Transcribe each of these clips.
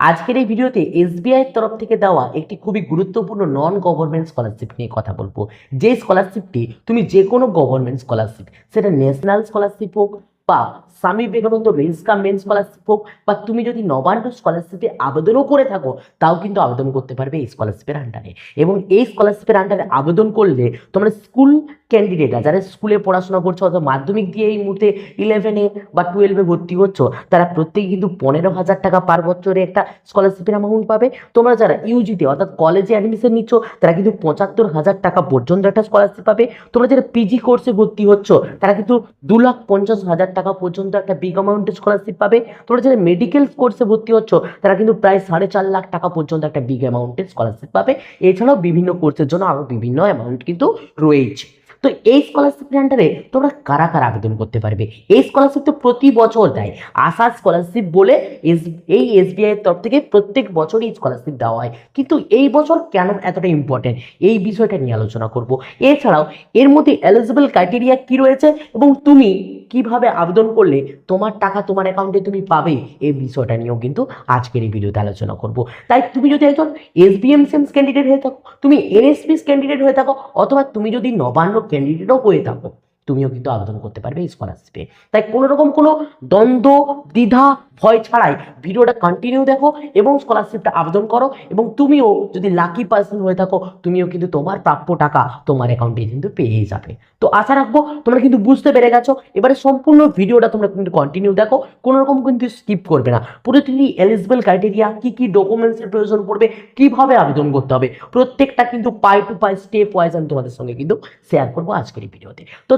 আজকের এই ভিডিওতে এসবিআই তরফ থেকে দেওয়া একটি খুবই গুরুত্বপূর্ণ নন গভর্নমেন্ট স্কলারশিপ নিয়ে কথা বলব। যে স্কলারশিপটি তুমি যে কোনো গভর্নমেন্ট স্কলারশিপ সেটা ন্যাশনাল স্কলারশিপ হোক বা স্বামী বিবেকানন্দ রেঞ্জ কাম মেন স্কলারশিপ হোক বা তুমি যদি নবান্ন স্কলারশিপে আবেদনও করে থাকো, তাও কিন্তু আবেদন করতে পারবে এই স্কলারশিপের আন্ডারে এবং এই স্কলারশিপের আন্ডারে আবেদন করলে তোমরা স্কুল ক্যান্ডিডেটরা যারা স্কুলে পড়াশোনা করছ অথবা মাধ্যমিক দিয়ে এই মুহূর্তে ইলেভেনে বা টুয়েলভে ভর্তি হচ্ছ, তারা প্রত্যেকে কিন্তু পনেরো হাজার টাকা পার বছরে একটা স্কলারশিপের অ্যামাউন্ট পাবে। তোমরা যারা ইউজিতে অর্থাৎ কলেজে অ্যাডমিশন নিচ্ছ, তারা কিন্তু পঁচাত্তর হাজার টাকা পর্যন্ত একটা স্কলারশিপ পাবে। তোমরা যারা পিজি কোর্সে ভর্তি হচ্ছ, তারা কিন্তু দু লাখ পঞ্চাশ হাজার টাকা পর্যন্ত একটা বিগ অ্যামাউন্টের স্কলারশিপ পাবে। তোমরা যারা মেডিকেল কোর্সে ভর্তি হচ্ছ, তারা কিন্তু প্রায় সাড়ে চার লাখ টাকা পর্যন্ত একটা বিগ অ্যামাউন্টের স্কলারশিপ পাবে। এছাড়াও বিভিন্ন কোর্সের জন্য আরও বিভিন্ন অ্যামাউন্ট কিন্তু রয়েছে। তো এই স্কলারশিপের আন্ডারে তোমরা কারা কারা আবেদন করতে পারবে? এই স্কলারশিপ তো প্রতি বছর দেয়। আশা স্কলারশিপ বলে এস, এই এসবিআইয়ের তরফ থেকে প্রত্যেক বছরই স্কলারশিপ দেওয়া হয়। কিন্তু এই বছর কেন এতটা ইম্পর্টেন্ট এই বিষয়টা নিয়ে আলোচনা করব। এছাড়াও এর মধ্যে এলিজিবল ক্রাইটেরিয়া কি রয়েছে? এবং তুমি কীভাবে আবেদন করলে তোমার টাকা তোমার অ্যাকাউন্টে তুমি পাবে? এই বিষয়টা নিয়েও কিন্তু আজকের এই ভিডিওতে আলোচনা করব। তাই তুমি যদি একজন এসবিএম সেমস ক্যান্ডিডেট হয়ে থাকো, তুমি এনএসপিস ক্যান্ডিডেট হয়ে থাকো, অথবা তুমি যদি নবান্ন ক্যান্ডিডেটও হয়ে থাকো তুমিও কিন্তু আবেদন করতে পারবে স্কলারশিপে তাই কোনো রকম কোনো দ্বন্দ্ব, দ্বিধা, ভয় ছাড়াই ভিডিওটা কন্টিনিউ দেখো এবং স্কলারশিপটা আবেদন করো এবং তুমিও যদি লাকি পার্সন হয়ে থাকো, তুমিও কিন্তু তোমার প্রাপ্য টাকা তোমার অ্যাকাউন্টে কিন্তু পেয়ে যাবে। তো আশা রাখব তোমরা কিন্তু বুঝতে পেরে গেছো। এবারে সম্পূর্ণ ভিডিওটা তোমরা কিন্তু কন্টিনিউ দেখো কোনো রকম কিন্তু স্কিপ করবে না। প্রতিটি এলিজিবল ক্রাইটেরিয়া কি কি ডকুমেন্টসের প্রয়োজন পড়বে, কীভাবে আবেদন করতে হবে, প্রত্যেকটা কিন্তু pie to pie stepwise আমি তোমাদের সঙ্গে কিন্তু শেয়ার করব আজকের এই ভিডিওতে। তো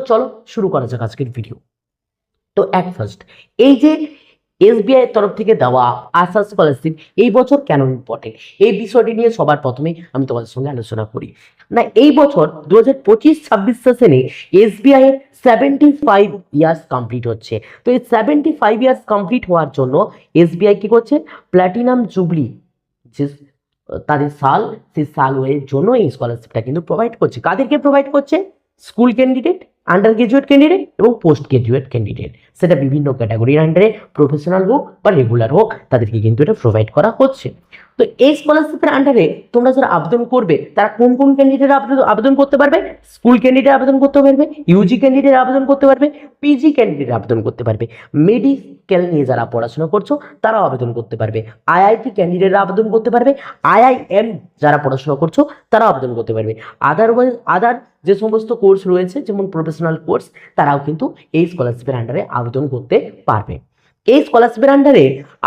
শুরু করা যাক আজকের ভিডিও তো অ্যাট ফার্স্ট এই যে এসবিআই তরফ থেকে দেওয়া আশা স্কলারশিপ এই বছর কেন ইম্পর্টেন্ট এই বিষয়টি নিয়ে সবার প্রথমে আমি তোমাদের সঙ্গে আলোচনা করি। না, এই বছর দু হাজার পঁচিশ ছাব্বিশ সেশনে SBI seventy five years complete হচ্ছে। তো এই সেভেন্টি ফাইভ ইয়ার্স কমপ্লিট হওয়ার জন্য এসবিআই কি করছে? প্ল্যাটিনাম জুবলি যে তাদের সাল, সেই সাল এর জন্য এই স্কলারশিপটা কিন্তু প্রোভাইড করছে। কাদেরকে প্রোভাইড করছে? School candidate undergraduate candidate এবং পোস্ট গ্রাজুয়েট ক্যান্ডিডেট সেটা বিভিন্ন ক্যাটাগরির আন্ডারে প্রফেশনাল হোক বা রেগুলার হোক, তাদেরকে কিন্তু এটা প্রোভাইড করা হচ্ছে। তো এই স্কলারশিপের আন্ডারে তোমরা যারা আবেদন করবে, তারা কোন কোন ক্যান্ডিডেট আবেদন আবেদন করতে পারবে? স্কুল ক্যান্ডিডেট আবেদন করতে পারবে ইউজি ক্যান্ডিডেট আবেদন করতে পারবে পিজি ক্যান্ডিডেট আবেদন করতে পারবে। মেডিকেল নিয়ে যারা পড়াশোনা করছ, তারাও আবেদন করতে পারবে। আইআইটি ক্যান্ডিডেটরা আবেদন করতে পারবে আইআইএম যারা পড়াশোনা করছ, তারাও আবেদন করতে পারবে। আদারওয়াইজ আদার যে সমস্ত কোর্স রয়েছে, যেমন প্রফেশনাল কোর্স তারাও কিন্তু এই স্কলারশিপের আন্ডারে আবেদন করতে পারবে। এই স্কলারশিপের আন্ডারে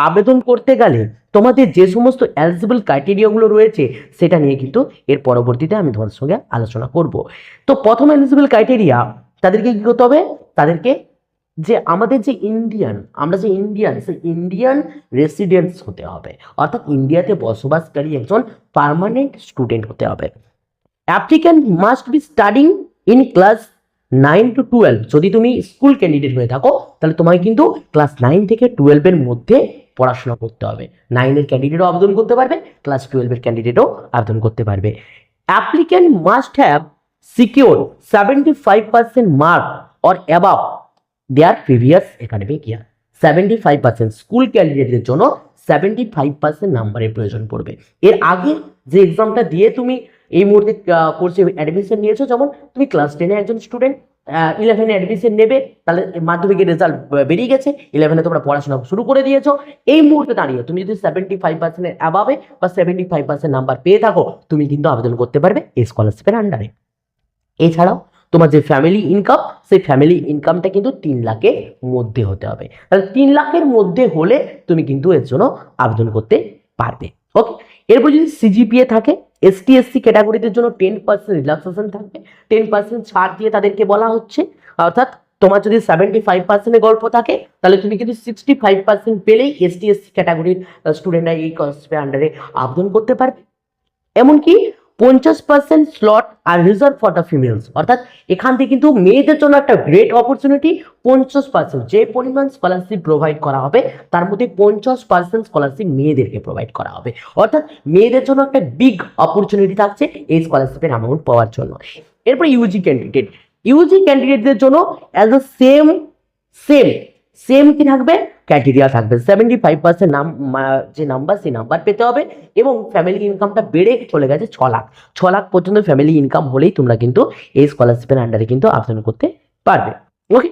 আবেদন করতে গেলে তোমাদের যে সমস্ত এলিজিবল ক্রাইটেরিয়াগুলো রয়েছে, সেটা নিয়ে কিন্তু এর পরবর্তীতে আমি তোমাদের সঙ্গে আলোচনা করব। তো প্রথম এলিজিবল ক্রাইটেরিয়া তাদেরকে কী করতে হবে? তাদেরকে যে আমাদের যে ইন্ডিয়ান আমরা যে ইন্ডিয়ান সেই ইন্ডিয়ান রেসিডেন্টস হতে হবে। অর্থাৎ ইন্ডিয়াতে বসবাসকারী একজন পার্মানেন্ট স্টুডেন্ট হতে হবে। Applicant must be studying in class nine to twelve যদি তুমি স্কুল ক্যান্ডিডেট হয়ে থাকো, তাহলে তোমায় কিন্তু ক্লাস নাইন থেকে টুয়েলভের মধ্যে পড়াশোনা করতে হবে। নাইনের ক্যান্ডিডেটও আবেদন করতে পারবে ক্লাস টুয়েলভের ক্যান্ডিডেটও আবেদন করতে পারবে। Applicant must have secure seventy five percent mark or above their previous academic year seventy five percent school ক্যান্ডিডেটদের জন্য সেভেন্টি ফাইভ পার্সেন্ট নাম্বারের প্রয়োজন পড়বে। এর আগে যে এক্সামটা দিয়ে তুমি এই মুহূর্তে কোর্সে অ্যাডমিশন নিয়েছো। যেমন তুমি ক্লাস টেনে একজন স্টুডেন্ট ইলেভেনে অ্যাডমিশন নেবে, তাহলে মাধ্যমিকের রেজাল্ট বেরিয়ে গেছে। ইলেভেনে তোমরা পড়াশোনা শুরু করে দিয়েছ। এই মুহূর্তে দাঁড়িয়ে তুমি যদি সেভেন্টি ফাইভ পার্সেন্টের অ্যাবাবে বা সেভেন্টি ফাইভ পার্সেন্ট নাম্বার পেয়ে থাকো, তুমি কিন্তু আবেদন করতে পারবে এই স্কলারশিপের আন্ডারে এছাড়াও তোমার যে ফ্যামিলি ইনকাম সেই ফ্যামিলি ইনকামটা কিন্তু তিন লাখের মধ্যে হতে হবে। তাহলে তিন লাখের মধ্যে হলে তুমি কিন্তু এর জন্য আবেদন করতে পারবে। ওকে এরপর যদি সিজিপিএ থাকে এসটি এসসি ক্যাটাগরিদের জন্য টেন পার্সেন্ট রিল্যাক্সেশন থাকবে। টেন পার্সেন্ট ছাড় দিয়ে তাদেরকে বলা হচ্ছে। অর্থাৎ তোমার যদি সেভেন্টি ফাইভ পার্সেন্টের গল্প থাকে, তাহলে তুমি কিন্তু সিক্সটি ফাইভ পার্সেন্ট পেলেই এসটি এসসি ক্যাটাগরির স্টুডেন্টরা এই কনসেপ্টের আন্ডারে আবেদন করতে পারবে। এমনকি পঞ্চাশ percent slot are reserve for the females অর্থাৎ এখান থেকে কিন্তু মেয়েদের জন্য একটা গ্রেট অপরচুনিটি পঞ্চাশ পার্সেন্ট যে পরিমাণ স্কলারশিপ প্রোভাইড করা হবে, তার মধ্যে পঞ্চাশ পার্সেন্ট স্কলারশিপ মেয়েদেরকে প্রোভাইড করা হবে। অর্থাৎ মেয়েদের জন্য একটা বিগ অপরচুনিটি থাকছে এই স্কলারশিপের অ্যামাউন্ট পাওয়ার জন্য। এরপর ইউজি ক্যান্ডিডেট ইউজি ক্যান্ডিডেটদের জন্য as a same same same কি থাকবে? ক্রাইটেরিয়া থাকবে। সেভেন্টি ফাইভ পার্সেন্ট নাম যে নাম্বার সেই নাম্বার পেতে হবে এবং ফ্যামিলি ইনকামটা বেড়ে চলে গেছে ছ লাখ। ছ লাখ পর্যন্ত ফ্যামিলি ইনকাম হলেই তোমরা কিন্তু এই স্কলারশিপের আন্ডারে কিন্তু আবেদন করতে পারবে। ওকে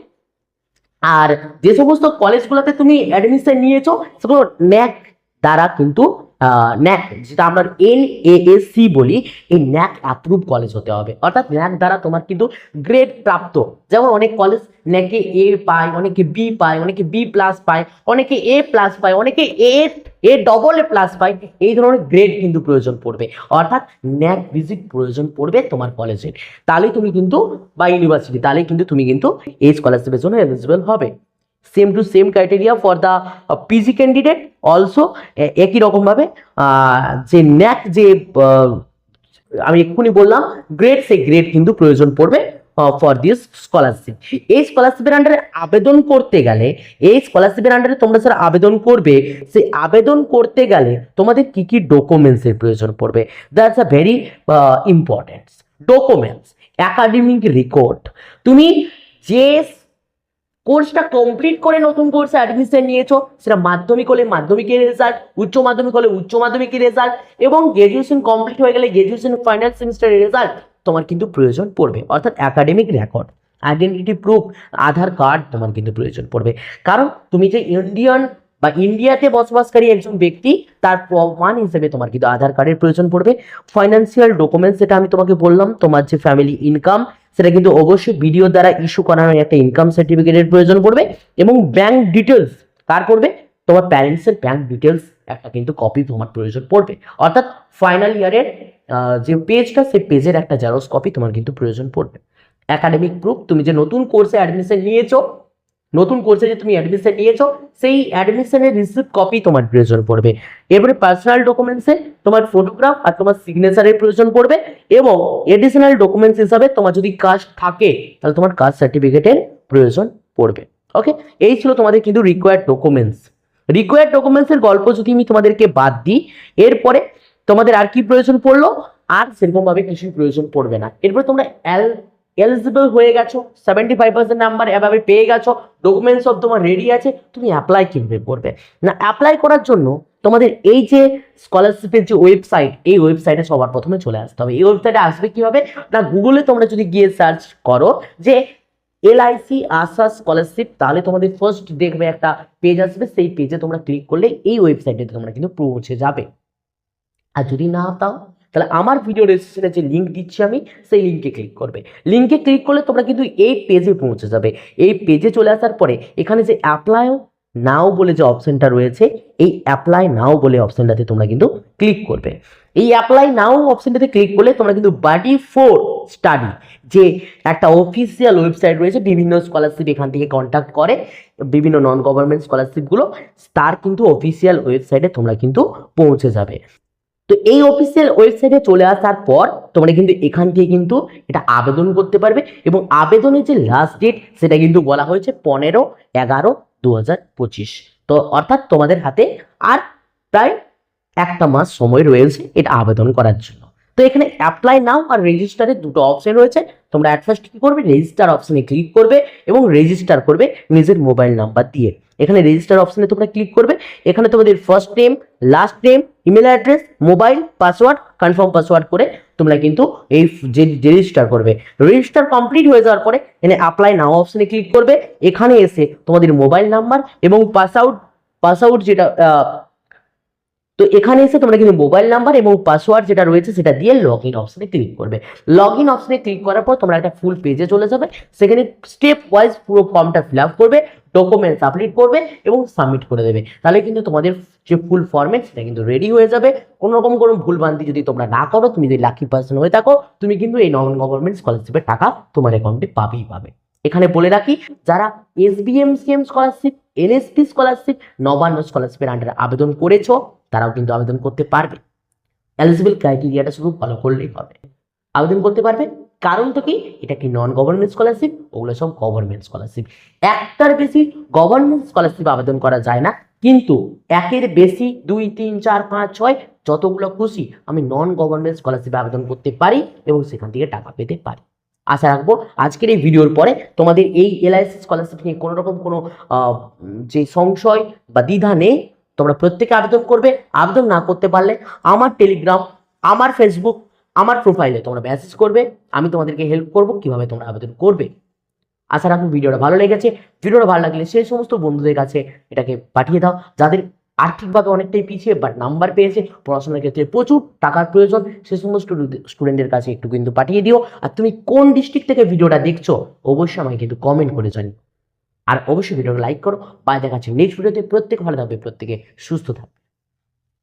আর যে সমস্ত কলেজগুলোতে তুমি অ্যাডমিশন নিয়েছো, সেগুলো ন্যাক দ্বারা কিন্তু ন্যাক যেটা আমরা এন সি বলি, এই ন্যাক অ্যাপ্রুভ কলেজ হতে হবে। অর্থাৎ ন্যাক দ্বারা তোমার কিন্তু গ্রেড প্রাপ্ত। যেমন অনেক কলেজ ন্যাকে এ পায়, অনেকে বি পায়, অনেকে বি প্লাস পায়, অনেকে এ প্লাস পায়, অনেকে এ এ ডবল এ প্লাস পায়, এই ধরনের গ্রেড কিন্তু প্রয়োজন পড়বে। অর্থাৎ ন্যাক ভিজিট প্রয়োজন পড়বে তোমার কলেজের তাহলেই তুমি কিন্তু বা ইউনিভার্সিটি তাহলেই কিন্তু তুমি কিন্তু এই স্কলারশিপের জন্য এলিজিবল হবে। Same to same criteria for the PG candidate also একই রকমভাবে যে ন্যাক, যে আমি এক্ষুনি বললাম গ্রেড সেই গ্রেড কিন্তু প্রয়োজন পড়বে ফর দিস স্কলারশিপ এই স্কলারশিপের আন্ডারে আবেদন করতে গেলে, এই স্কলারশিপের আন্ডারে তোমরা যারা আবেদন করবে, সেই আবেদন করতে গেলে তোমাদের কি কি ডকুমেন্টসের প্রয়োজন পড়বে? That's a very important documents academic record তুমি যে কোর্সটা কমপ্লিট করে নতুন কোর্সে অ্যাডমিশন নিয়েছো। সেটা মাধ্যমিক হলে মাধ্যমিকের রেজাল্ট উচ্চ মাধ্যমিক হলে উচ্চ মাধ্যমিকের রেজাল্ট এবং গ্র্যাজুয়েশন কমপ্লিট হয়ে গেলে গ্র্যাজুয়েশন ফাইনাল সেমিস্টারের রেজাল্ট তোমার কিন্তু প্রয়োজন পড়বে। অর্থাৎ academic record identity proof Aadhaar card তোমার কিন্তু প্রয়োজন পড়বে। কারণ তুমি যে ইন্ডিয়ান বা ইন্ডিয়াতে বসবাসকারী একজন ব্যক্তি, তার প্রমাণ হিসেবে তোমার কিন্তু আধার কার্ডের প্রয়োজন পড়বে। ফাইন্যান্সিয়াল ডকুমেন্টস যেটা আমি তোমাকে বললাম, তোমার যে ফ্যামিলি ইনকাম সেটা কিন্তু অবশ্যই ভিডিও দ্বারা ইস্যু করানো একটা ইনকাম সার্টিফিকেটের প্রয়োজন পড়বে এবং ব্যাংক ডিটেলস কার করবে তোমার প্যারেন্টসের ব্যাংক ডিটেলস একটা কিন্তু কপি তোমার প্রয়োজন পড়বে। অর্থাৎ ফাইনাল ইয়ারের যে পেজটা সেই পেজের একটা জেরক্স কপি তোমার কিন্তু প্রয়োজন পড়বে। একাডেমিক প্রুফ তুমি যে নতুন কোর্সে অ্যাডমিশন নিয়েছো নতুন কোর্সে যে তুমি অ্যাডমিশন নিয়েছো, সেই অ্যাডমিশনের রিসিপ্ট কপি তোমার প্রয়োজন পড়বে। এবারে পার্সোনাল ডকুমেন্টসে তোমার ফটোগ্রাফ আর তোমার সিগনেচারের প্রয়োজন পড়বে এবং এডিশনাল ডকুমেন্টস হিসাবে তোমার যদি কাস্ট থাকে, তাহলে তোমার কাস্ট সার্টিফিকেটের প্রয়োজন পড়বে। ওকে এই ছিল তোমাদের কিন্তু রিকোয়ার্ড ডকুমেন্টস রিকোয়ার্ড ডকুমেন্টসের গল্প যদি আমি তোমাদেরকে বাদ দিই, এরপরে তোমাদের আর কি প্রয়োজন পড়ল? আর সেরকমভাবে কিছুই প্রয়োজন পড়বে না। এরপরে তোমরা এল এলিজিবল হয়ে গেছো সেভেন্টি ফাইভ পার্সেন্ট নাম্বার এভাবে পেয়ে গেছো ডকুমেন্টস সব তোমার রেডি আছে, তুমি অ্যাপ্লাই কীভাবে করবে? না অ্যাপ্লাই করার জন্য তোমাদের এই যে স্কলারশিপের যে ওয়েবসাইট এই ওয়েবসাইটে সবার প্রথমে চলে আসতে হবে। এই ওয়েবসাইটে আসবে কীভাবে? না গুগলে তোমরা যদি গিয়ে সার্চ করো যে এলআইসি আশা স্কলারশিপ তাহলে তোমাদের ফার্স্ট দেখবে একটা পেজ আসবে, সেই পেজে তোমরা ক্লিক করলে এই ওয়েবসাইটে তোমরা কিন্তু পৌঁছে যাবে। আর যদি না পাও তাহলে আমার ভিডিও রেজিস্ট্রেশনে যে লিঙ্ক দিচ্ছি আমি, সেই লিঙ্কে ক্লিক করবে। লিঙ্কে ক্লিক করলে তোমরা কিন্তু এই পেজে পৌঁছে যাবে। এই পেজে চলে আসার পরে এখানে যে অ্যাপ্লাই নাও বলে যে অপশনটা রয়েছে, এই অ্যাপ্লাই নাও বলে অপশনটাতে তোমরা কিন্তু ক্লিক করবে। এই অ্যাপ্লাই নাও অপশনটাতে ক্লিক করলে তোমরা কিন্তু বাডি ফোর স্টাডি যে একটা অফিসিয়াল ওয়েবসাইট রয়েছে, বিভিন্ন স্কলারশিপ এখান থেকে কন্ট্যাক্ট করে, বিভিন্ন নন গভর্নমেন্ট স্কলারশিপগুলো তার কিন্তু অফিসিয়াল ওয়েবসাইটে তোমরা কিন্তু পৌঁছে যাবে। তো এই অফিসিয়াল ওয়েবসাইটে চলে আসার পর তোমরা কিন্তু এখান থেকে কিন্তু এটা আবেদন করতে পারবে এবং আবেদনের যে লাস্ট ডেট সেটা কিন্তু বলা হয়েছে পনেরো এগারো দু তো অর্থাৎ তোমাদের হাতে আর প্রায় একটা মাস সময় রয়েছে এটা আবেদন করার জন্য। তো এখানে অ্যাপ্লাই নাও আর রেজিস্টারের দুটো অপশন রয়েছে। তোমরা অ্যাট ফার্স্ট কী করবে? রেজিস্টার অপশনে ক্লিক করবে এবং রেজিস্টার করবে নিজের মোবাইল নাম্বার দিয়ে। এখানে রেজিস্টার অপশনে তোমরা ক্লিক করবে। এখানে তোমাদের first name last name email address mobile password confirm password করে তোমরা কিন্তু এই যে রেজিস্টার করবে। রেজিস্টার কমপ্লিট হয়ে যাওয়ার পরে এখানে অ্যাপ্লাই নাও অপশনে ক্লিক করবে। এখানে এসে তোমাদের মোবাইল নাম্বার এবং পাস আউট পাস আউট যেটা তো এখানে এসে তোমরা কিন্তু মোবাইল নাম্বার এবং পাসওয়ার্ড যেটা রয়েছে সেটা দিয়ে লগ ইন অপশনে ক্লিক করবে। লগ ইন অপশনে ক্লিক করার পর তোমরা একটা ফুল পেজে চলে যাবে। সেখানে স্টেপ ওয়াইজ পুরো ফর্মটা ফিল আপ করবে। ডকুমেন্ট সাবমিট করবে এবং সাবমিট করে দেবে। তাহলে কিন্তু তোমাদের যে ফুল ফর্মেট সেটা কিন্তু রেডি হয়ে যাবে। কোনো রকম কোনো ভুলভ্রান্তি যদি তোমরা না করো, তুমি যদি লাকি পার্সন হয়ে থাকো, তুমি কিন্তু এই নন গভর্নমেন্ট স্কলারশিপের টাকা তোমার অ্যাকাউন্টে পাবেই পাবে। এখানে বলে রাখি, যারা SVM CM scholarship NSP scholarship Nabanna স্কলারশিপের আন্ডারে আবেদন করেছ, তারাও কিন্তু আবেদন করতে পারবে। এলিজিবল ক্রাইটেরিয়াটা শুধু ফলো করলেই হবে। আবেদন করতে পারবে? কারণ তো কি? এটা কি নন গভর্নমেন্ট স্কলারশিপ ওগুলো সব গভর্নমেন্ট স্কলারশিপ একটার বেশি গভর্নমেন্ট স্কলারশিপ আবেদন করা যায় না। কিন্তু একের বেশি দুই, তিন, চার, পাঁচ, ছয়, যতগুলো খুশি আমি নন গভর্নমেন্ট স্কলারশিপে আবেদন করতে পারি এবং সেখান থেকে টাকা পেতে পারি। আশা রাখব আজকের এই ভিডিওর পরে তোমাদের এই এলআইসি স্কলারশিপ নিয়ে কোনো রকম কোনো যে সংশয় বা দ্বিধা নেই, তোমরা প্রত্যেকে আবেদন করবে। আবেদন না করতে পারলে আমার টেলিগ্রাম আমার ফেসবুক আমার প্রোফাইলে তোমরা মেসেজ করবে, আমি তোমাদেরকে হেল্প করব, কীভাবে তোমরা আবেদন করবে। আশা রাখব ভিডিওটা ভালো লেগেছে। ভিডিওটা ভালো লাগলে সেই সমস্ত বন্ধুদের কাছে এটাকে পাঠিয়ে দাও, যাদের আর্থিকভাবে অনেকটাই পিছিয়ে বাট নাম্বার পেয়েছে, পড়াশোনার ক্ষেত্রে প্রচুর টাকার প্রয়োজন, সে সমস্ত স্টুডেন্টদের কাছে একটু কিন্তু পাঠিয়ে দিও। আর তুমি কোন ডিস্ট্রিক্ট থেকে ভিডিওটা দেখছ, অবশ্যই আমাকে কিন্তু কমেন্ট করে জানি আর অবশ্যই ভিডিওটা লাইক করো। পায়ে দেখাচ্ছে নেক্সট ভিডিওতে প্রত্যেক ভালো থাকবে, প্রত্যেকে সুস্থ থাকবে।